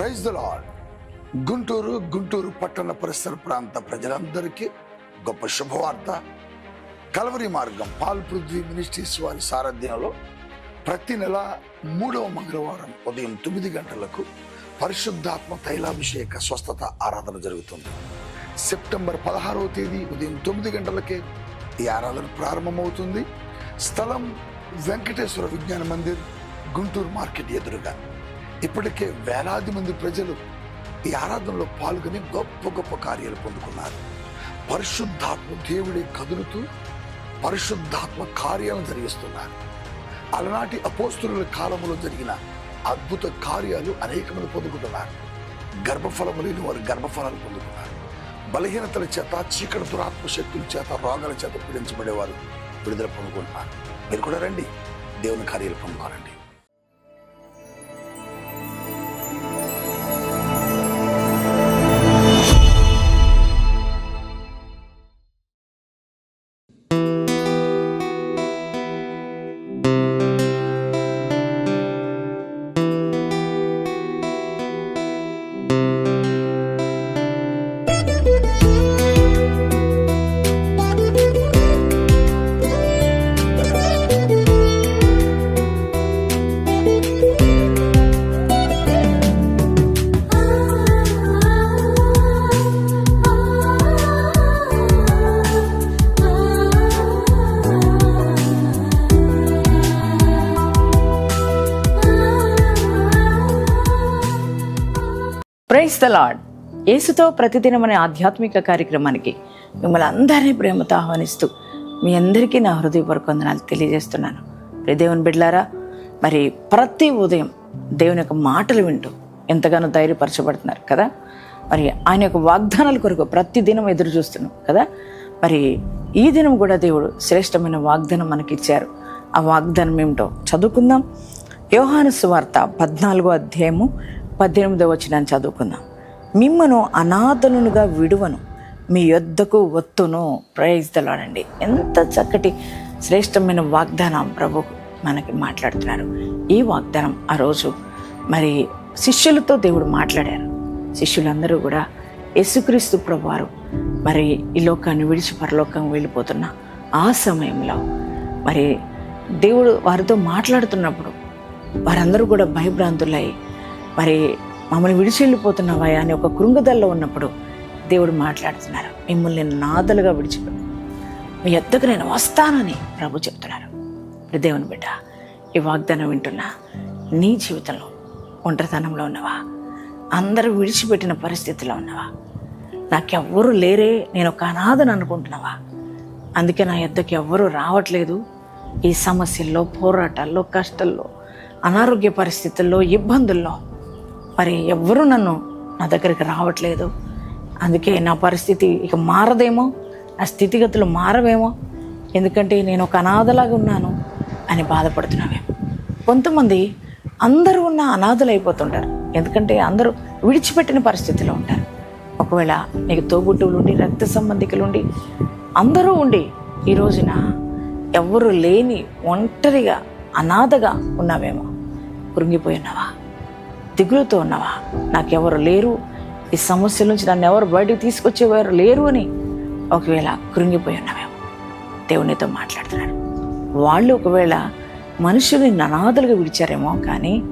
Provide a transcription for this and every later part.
Praise the Lord Guntur Guntur పట్టణ పరిసర ప్రాంత ప్రజలందరికీ గొప్ప శుభవార్త. కలవరి మార్గం పాల్ పృథ్వీ మినిస్ట్రీస్ వారి సారథ్యంలో ప్రతి నెల మూడవ మంగళవారం ఉదయం తొమ్మిది గంటలకు పరిశుద్ధాత్మ తైలాభిషేక స్వస్థత ఆరాధన జరుగుతుంది. సెప్టెంబర్ పదహారవ తేదీ ఉదయం తొమ్మిది గంటలకే ఈ ఆరాధన ప్రారంభమవుతుంది. స్థలం వెంకటేశ్వర విజ్ఞాన మందిర్ గుంటూరు మార్కెట్ ఎదురుగా. ఇప్పటికే వేలాది మంది ప్రజలు ఈ ఆరాధనలో పాల్గొని గొప్ప గొప్ప కార్యాలు పొందుకున్నారు. పరిశుద్ధాత్మ దేవుడి కదులుతూ పరిశుద్ధాత్మ కార్యాలను జరిగిస్తున్నారు. అలనాటి అపోస్తుల కాలంలో జరిగిన అద్భుత కార్యాలు అనేక మంది పొందుకుంటున్నారు. గర్భఫలము లేని వారు గర్భఫలాలు పొందుకున్నారు. బలహీనతల చేత చీకటి దురాత్మ శక్తుల చేత రోగాల చేత పీడించబడేవారు విడుదల పొందుకుంటున్నారు. మీరు కూడా రండి. దేవుని కార్యాలు పొందుకోరండి ప్రైస్ ద లాడ్ యేసుతో ప్రతిదినం అనే ఆధ్యాత్మిక కార్యక్రమానికి మిమ్మల్ని అందరినీ ప్రేమతో ఆహ్వానిస్తూ మీ అందరికీ నా హృదయపూర్వక వందనాలు తెలియజేస్తున్నాను దేవుని బిడ్లారా మరి ప్రతి ఉదయం దేవుని యొక్క మాటలు వింటూ ఎంతగానో ధైర్యపరచబడుతున్నారు కదా? మరి ఆయన యొక్క వాగ్దానాల కొరకు ప్రతి దినం ఎదురు చూస్తున్నాం కదా? మరి ఈ దినం కూడా దేవుడు శ్రేష్టమైన వాగ్దానం మనకి ఇచ్చారు ఆ వాగ్దానం ఏమిటో చదువుకుందాం. యోహాను సువార్త పద్నాలుగో అధ్యాయము పద్దెనిమిదో వచ్చిన చదువుకుందాం. మిమ్మను అనాథనులుగా విడువను మీ యొద్దకు ఒత్తును ప్రైజ్ ఎంత చక్కటి శ్రేష్టమైన వాగ్దానం ప్రభు మనకి మాట్లాడుతున్నారు. ఈ వాగ్దానం ఆ రోజు మరి శిష్యులతో దేవుడు మాట్లాడారు. శిష్యులందరూ కూడా యేసుక్రీస్తు ప్రభువారు మరి ఈ లోకాన్ని విడిచి పరలోకం వెళ్ళిపోతున్న ఆ సమయంలో మరి దేవుడు వారితో మాట్లాడుతున్నప్పుడు వారందరూ కూడా భయభ్రాంతులై మరి మమ్మల్ని విడిచి వెళ్ళిపోతున్నావా అని ఒక కృంగుదల్లో ఉన్నప్పుడు దేవుడు మాట్లాడుతున్నారు. మిమ్మల్ని నాదలుగా విడిచిపెట్టు మీ ఎద్దకు నేను వస్తానని ప్రభు చెప్తున్నారు. దేవుని బిడ్డ ఈ వాగ్దానం వింటున్నా నీ జీవితంలో ఒంటరితనంలో ఉన్నవా? అందరూ విడిచిపెట్టిన పరిస్థితిలో ఉన్నవా? నాకెవ్వరూ లేరే నేను ఒక అనాథను అనుకుంటున్నావా? అందుకే నా ఎద్దకు ఎవ్వరూ రావట్లేదు. ఈ సమస్యల్లో పోరాటాల్లో కష్టాల్లో అనారోగ్య పరిస్థితుల్లో ఇబ్బందుల్లో మరి ఎవరు నన్ను నా దగ్గరికి రావట్లేదు. అందుకే నా పరిస్థితి ఇక మారదేమో నా స్థితిగతులు మారవేమో. ఎందుకంటే నేను ఒక అనాథలాగా ఉన్నాను అని బాధపడుతున్నావేమో కొంతమంది అందరూ ఉన్న అనాథలు అయిపోతుంటారు ఎందుకంటే అందరూ విడిచిపెట్టిన పరిస్థితిలో ఉంటారు. ఒకవేళ నీకు తోబుట్టువులు ఉండి రక్త సంబంధికులు ఉండి అందరూ ఉండి ఈ రోజున ఎవ్వరు లేని ఒంటరిగా అనాథగా ఉన్నావేమో. కృంగిపోయి ఉన్నావా? దిగులుతో ఉన్నావా? నాకెవరు లేరు. ఈ సమస్యల నుంచి నన్ను ఎవరు బయటకు తీసుకొచ్చేవారు లేరు అని ఒకవేళ కృంగిపోయి ఉన్నామేమో దేవునితో మాట్లాడుతున్నాడు. వాళ్ళు ఒకవేళ మనుషుల్ని అనాథలుగా విడిచారేమో కానీ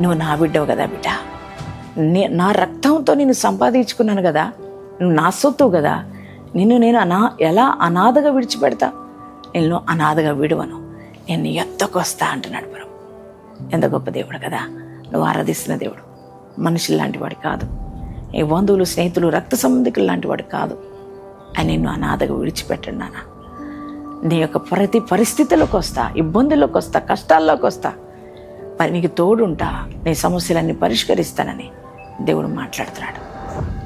నువ్వు నా బిడ్డవు కదా బిడ్డ. నే నా రక్తంతో నేను సంపాదించుకున్నాను కదా. నువ్వు నా సొత్తు కదా. నిన్ను నేను అనా ఎలా అనాథగా విడిచిపెడతా? నిన్ను అనాథగా విడువను. నేను ఎత్తకొస్తా ఎత్తకు వస్తా అంటున్నాడు ప్రభు. ఎంత గొప్ప దేవుడు కదా. నువ్వు ఆరాధిస్తున్న దేవుడు. మనుషులు లాంటి వాడు కాదు. నీ బంధువులు స్నేహితులు రక్త సంబంధికులు లాంటి వాడు కాదు. అని నిన్ను అనాథగా విడిచిపెట్టండి నాన్న. నీ యొక్క ప్రతి పరిస్థితుల్లోకి వస్తా ఇబ్బందుల్లోకి వస్తా కష్టాల్లోకి వస్తా. మరి నీకు తోడుంటా నీ సమస్యలన్నీ పరిష్కరిస్తానని దేవుడు మాట్లాడుతున్నాడు.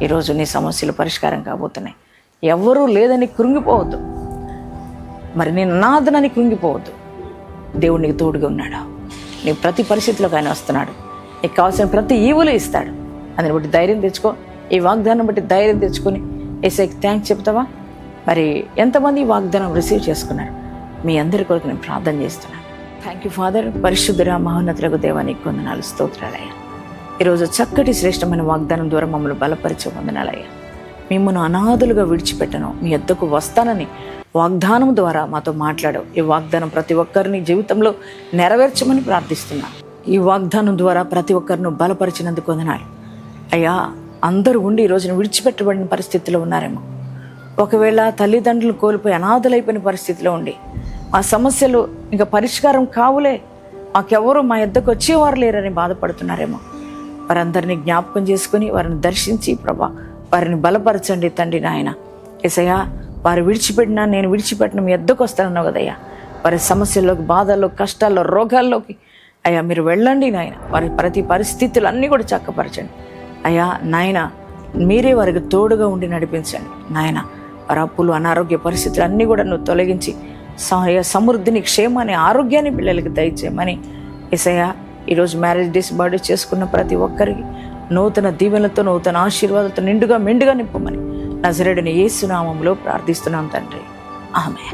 ఈరోజు నీ సమస్యలు పరిష్కారం కాబోతున్నాయి. ఎవ్వరూ లేదని కృంగిపోవద్దు. మరి నేను నాదనని కృంగిపోవద్దు. దేవుడు నీకు తోడుగా ఉన్నాడు? నీ ప్రతి పరిస్థితిలోకి ఆయన వస్తున్నాడు. నీకు కావాల్సిన ప్రతి ఈవులు ఇస్తాడు. అందుని బట్టి ధైర్యం తెచ్చుకో. ఈ వాగ్దానం బట్టి ధైర్యం తెచ్చుకొని ఏసైకి థ్యాంక్స్ చెప్తావా? మరి ఎంతమంది ఈ వాగ్దానం రిసీవ్ చేసుకున్నారు? మీ అందరి కొరకు నేను ప్రార్థన చేస్తున్నాను. థ్యాంక్ యూ ఫాదర్ పరిశుద్ధుర మహోన్నతులకు దేవానికి కొందనాలు స్తోత్రాలయ్యా ఈరోజు చక్కటి శ్రేష్టమైన వాగ్దానం ద్వారా మమ్మల్ని బలపరిచే వందనాలయ్యా మిమ్మల్ని అనాథులుగా విడిచిపెట్టను. మీ ఎద్దకు వస్తానని వాగ్దానం ద్వారా మాతో మాట్లాడవు. ఈ వాగ్దానం ప్రతి ఒక్కరిని జీవితంలో నెరవేర్చమని ప్రార్థిస్తున్నాను. ఈ వాగ్దానం ద్వారా ప్రతి ఒక్కరిని బలపరిచినందుకు వందనాలు. అయ్యా అందరూ ఉండి ఈ రోజున విడిచిపెట్టబడిన పరిస్థితిలో ఉన్నారేమో. ఒకవేళ తల్లిదండ్రులు కోల్పోయి అనాథలైపోయిన పరిస్థితిలో ఉండి మా సమస్యలు ఇంకా పరిష్కారం కావులే మాకెవరు మా ఎద్దకు వచ్చేవారు లేరని బాధపడుతున్నారేమో. వారందరినీ జ్ఞాపకం చేసుకుని వారిని దర్శించి ప్రభా వారిని బలపరచండి తండ్రి నాయన. ఎసయ్యా వారు విడిచిపెట్టినా నేను విడిచిపెట్టిన మీ ఎద్దకు వస్తానన్నావు కదయ్యా. వారి సమస్యల్లోకి బాధల్లో కష్టాల్లో రోగాల్లోకి అయ్యా మీరు వెళ్ళండి నాయన. వారి ప్రతి పరిస్థితులు అన్నీ కూడా చక్కపరచండి. అయ్యా నాయన మీరే వారికి తోడుగా ఉండి నడిపించండి. నాయన వారి అప్పులు అనారోగ్య పరిస్థితులు అన్నీ కూడా నువ్వు తొలగించి సహాయ సమృద్ధిని క్షేమాన్ని ఆరోగ్యాన్ని పిల్లలకి దయచేయమని ఎసయ్య ఈరోజు మ్యారేజ్ డేస్ బర్త్డే చేసుకున్న ప్రతి ఒక్కరికి నూతన దీవెనలతో నూతన ఆశీర్వాదాలతో నిండుగా మెండుగా నింపమని నజరేడుని ఏసునామంలో ప్రార్థిస్తున్నాం తండ్రి. ఆమె